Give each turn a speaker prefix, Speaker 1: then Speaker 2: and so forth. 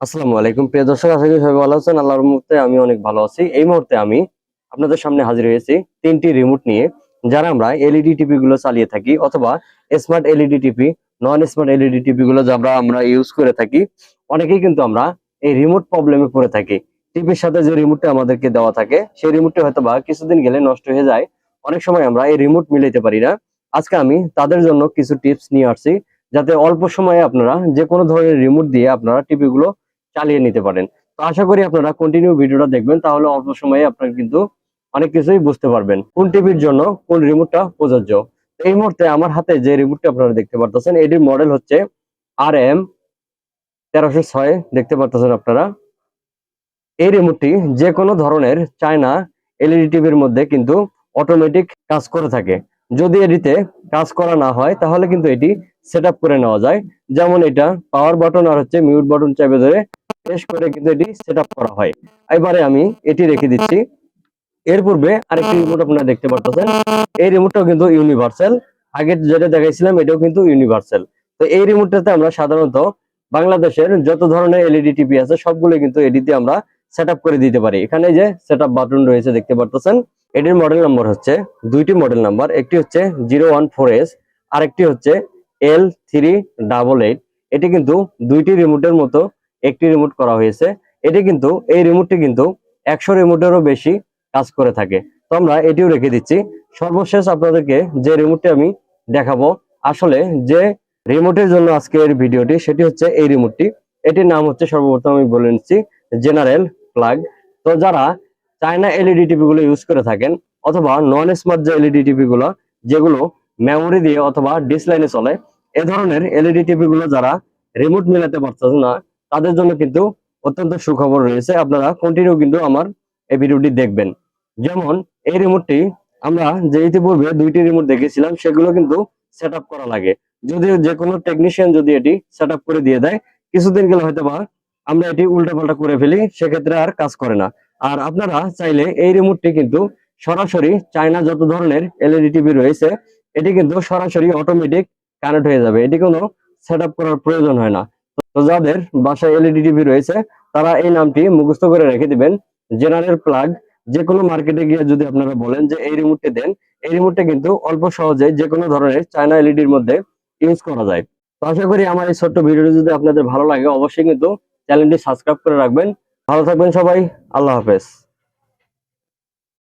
Speaker 1: আসসালামু আলাইকুম। প্রিয় দর্শক, আশা করি সবাই ভালো আছেন। আল্লাহর মুহূর্তে আমি অনেক ভালো আছি। এই মুহূর্তে আমি আপনাদের সামনে হাজির হয়েছি তিনটি রিমোট নিয়ে, যারা আমরা এলইডি টিভি গুলো চালিয়ে থাকি অথবা smart LED TV non smart LED TV গুলো যারা আমরা ইউজ করে থাকি, অনেকেই কিন্তু আমরা এই রিমোট প্রবলেমে পড়ে থাকি। টিভির সাথে যে রিমোটটা আমাদেরকে দেওয়া থাকে, সেই রিমোটটা হয়তো বা কিছুদিন গেলে নষ্ট হয়ে যায়। অনেক সময় আমরা এই রিমোট মিলাইতে পারি না। আজকে আমি তাদের জন্য কিছু টিপস নিয়ে আসছি, যাতে অল্প সময়ে আপনারা যে কোনো ধরনের রিমোট দিয়ে আপনারা টিভি গুলো চালিয়ে নিতে পারেন। তো আশা করি আপনারা কন্টিনিউ ভিডিওটা দেখবেন, তাহলে অল্প সময়ে আপনারা কিন্তু অনেক কিছুই বুঝতে পারবেন। কোন টিভির জন্য কোন রিমোটটা প্রযোজ্য? এই মুহূর্তে আমার হাতে যে রিমোটটা আপনারা দেখতে পারতেছেন এটির মডেল হচ্ছে আর এম তেরোশো ছয়, দেখতে পারতেছেন আপনারা। এই রিমোটটি যে কোনো ধরনের চায়না এলইডি টিভির মধ্যে কিন্তু অটোমেটিক কাজ করে থাকে। যদি এটিতে কাজ করা না হয়, তাহলে কিন্তু এটি সেট করে নেওয়া যায়। যেমন এটা পাওয়ার বাটন আর হচ্ছে মিউট বাটন চাপে ধরে প্রেস করে কিন্তু এটি সেট করা হয়। এবারে আমি এটি রেখে দিচ্ছি। এর পূর্বে আরেকটি রিমোট আপনারা দেখতে পারতেছেন। এই রিমোটটাও কিন্তু ইউনিভার্সাল আগে যেটা দেখাইছিলাম, এটাও কিন্তু ইউনিভার্সাল তো এই রিমোটটাতে আমরা সাধারণত বাংলাদেশের যত ধরনের এলইডি টিভি আছে, সবগুলো কিন্তু এডিতে আমরা সেট করে দিতে পারি। এখানে যে সেট বাটন রয়েছে, দেখতে পারতেছেন, এটির মডেল নাম্বার হচ্ছে, দুইটি মডেল নাম্বার একটি হচ্ছে জিরো ওয়ান ফোর এস আরেকটি হচ্ছে এল থ্রি ডাবল এইট এটি কিন্তু দুইটি রিমোটের মতো একটি রিমোট করা হয়েছে। এটি কিন্তু, এই রিমোটটি কিন্তু একশো রিমোটেরও বেশি কাজ করে থাকে। তো আমরা এটিও রেখে দিচ্ছি। সর্বশেষ আপনাদেরকে যে রিমোটটি আমি দেখাবো, আসলে যে রিমোটের জন্য আজকের ভিডিওটি, সেটি হচ্ছে এই রিমোটটি এটির নাম হচ্ছে সর্বপ্রথম আমি বলে নিচ্ছি জেনারেল প্লাগ তো যারা চায়না এলইডি টিভি গুলো ইউজ করে থাকেন, অথবা নন স্মার্ট যে এলইডি টিভি গুলো, যেগুলো মেমোরি দিয়ে অথবা ডিসলাইনে চলে, এ ধরনের এলইডি টিভি গুলো যারা রিমোট মেলাতে পারছেন না তাদের জন্য কিন্তু অত্যন্ত সুখবর রয়েছে। আপনারা কন্টিনিউ কিন্তু আমার এই ভিডিওটি দেখবেন। যেমন, এই রিমোটটি আমরা যে ইতিপূর্বে দুইটি রিমোট দেখেছিলাম, সেগুলো কিন্তু সেট করা লাগে। যদিও যে কোনো টেকনিশিয়ান যদি এটি সেট করে দিয়ে দেয়, কিছুদিন গেলে হয়তো বা আমরা এটি উল্টাপাল্টা করে ফেলি, সেক্ষেত্রে আর কাজ করে না। আর আপনারা চাইলে এই রিমোটটি কিন্তু সরাসরি চায়না যত ধরনের এলইডি টিভি রয়েছে, এটি কিন্তু সরাসরি অটোমেটিক কানেক্ট হয়ে যাবে। এটি কোনো সেট করার প্রয়োজন হয় না। তো যাদের বাসায় এলইডি টিভি রয়েছে, তারা এই নামটি মুখস্থ করে রেখে দিবেন। জেনারেল প্লাগ যে কোনো মার্কেটে গিয়ে যদি আপনারা বলেন যে এই রিমোটটি দেন, এই রিমোটটা কিন্তু অল্প সহজে যে কোনো ধরনের চায়না এলইডির মধ্যে ইউজ করা যায়। তো আশা করি আমার এই ছোট্ট ভিডিওটি যদি আপনাদের ভালো লাগে, অবশ্যই কিন্তু চ্যানেলটি সাবস্ক্রাইব করে রাখবেন। ভালো থাকবেন সবাই, আল্লাহ হাফেজ।